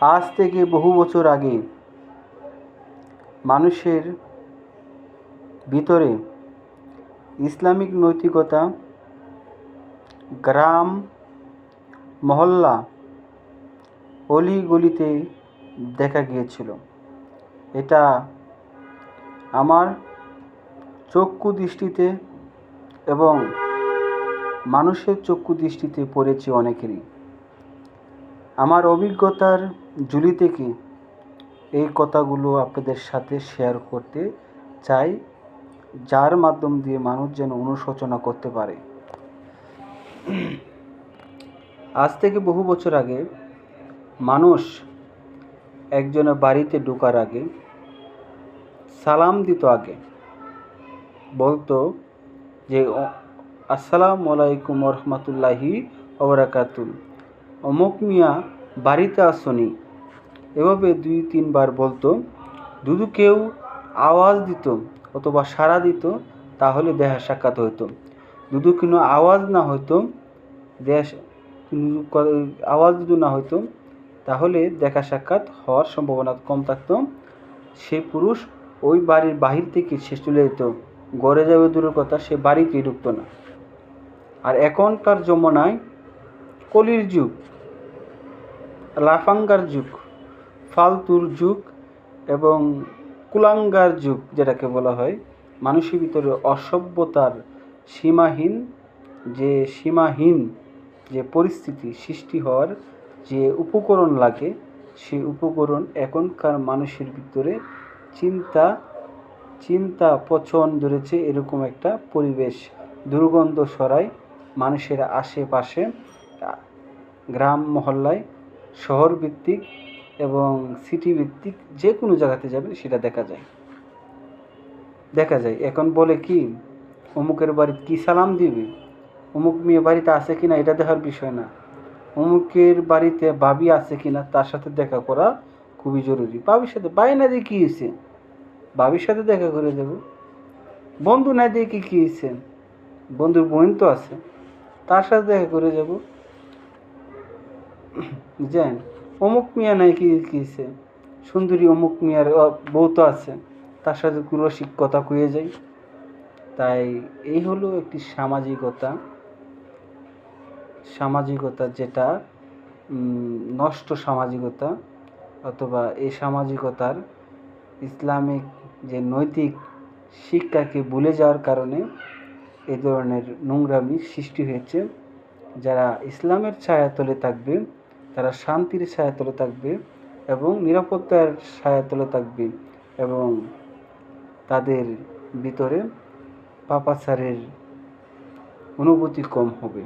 আজ থেকে বহু বছর আগে মানুষের ভিতরে ইসলামিক নৈতিকতা, গ্রাম, মহল্লা, অলিগলিতে দেখা গিয়েছিল। এটা আমার চক্ষু দৃষ্টিতে এবং মানুষের চক্ষু দৃষ্টিতে পড়েছে অনেকেরই। আমার অভিজ্ঞতার ঝুলি থেকে এই কথাগুলো আপনাদের সাথে শেয়ার করতে চাই, যার মাধ্যম দিয়ে মানুষ যেন অনুশোচনা করতে পারে। আজ থেকে বহু বছর আগে মানুষ একজনের বাড়িতে ঢোকার আগে, সালাম দিত আগে। বলতো যে আসসালাম আলাইকুম রহমতুল্লাহি ওবরাকাতুল অমুক মিয়া বাড়িতে আসনি এভাবে দুই, তিনবার বলতো, যদি কেউ আওয়াজ দিত অথবা সাড়া দিত, তাহলে দেখা সাক্ষাৎ হতো যদি কোনো আওয়াজ না হতো দেশ আওয়াজ যদি না হতো তাহলে দেখা সাক্ষাৎ হওয়ার সম্ভাবনা কম থাকতো। সে পুরুষ ওই বাড়ির বাহির থেকে সে চলে যেত। গড়ে যাবে দূরের কথা, সে বাড়িতেই ঢুকতো না। আর এখনকার জমানায় কলির যুগ, লাফাঙ্গার যুগ। ফালতুর যুগ এবং কুলাঙ্গার যুগ যেটাকে বলা হয়, মানুষের ভিতরে অসভ্যতার সীমাহীন, যে সীমাহীন যে পরিস্থিতি সৃষ্টি হওয়ার যে উপকরণ লাগে সেই উপকরণ এখনকার মানুষের ভিতরে চিন্তা চিন্তা পচন ধরেছে এরকম একটা পরিবেশ, দুর্গন্ধ ছড়ায় মানুষের আশেপাশে গ্রাম মহল্লায় শহর ভিত্তিক এবং সিটি ভিত্তিক যে কোনো জায়গাতে যাবে সেটা দেখা যায়। দেখা যায়। এখন বলে কি, অমুকের বাড়িতে কি সালাম দিবে? অমুক মেয়ে বাড়িতে আছে কিনা, এটা দেখার বিষয় না। অমুকের বাড়িতে ভাবি আছে কিনা, তার সাথে দেখা করা খুবই জরুরি। ভাবির সাথে বাই না দিয়ে কী হয়েছে? ভাবির সাথে দেখা করে দেবো। বন্ধু না দিয়ে কি কী হয়েছে? বন্ধুর বোন তো আছে। তার সাথে দেখা করে যাব বুঝলেন অমুক মিয়া নাই কি কিছে সুন্দরী অমুক মিয়ার বউ তো আছে। তার সাথে রসিক কথা কয়ে যাই। তাই এই হলো একটি সামাজিকতা। সামাজিকতা যেটা নষ্ট সামাজিকতা অথবা এই সামাজিকতার ইসলামিক যে নৈতিক শিক্ষাকে ভুলে যাওয়ার কারণে এ ধরনের নোংরামি সৃষ্টি হয়েছে। যারা ইসলামের ছায়াতলে থাকবে তারা শান্তির ছায়াতলে থাকবে এবং নিরাপত্তার ছায়াতলে থাকবে এবং তাদের ভিতরে পাপাচারের অনুভূতি কম হবে।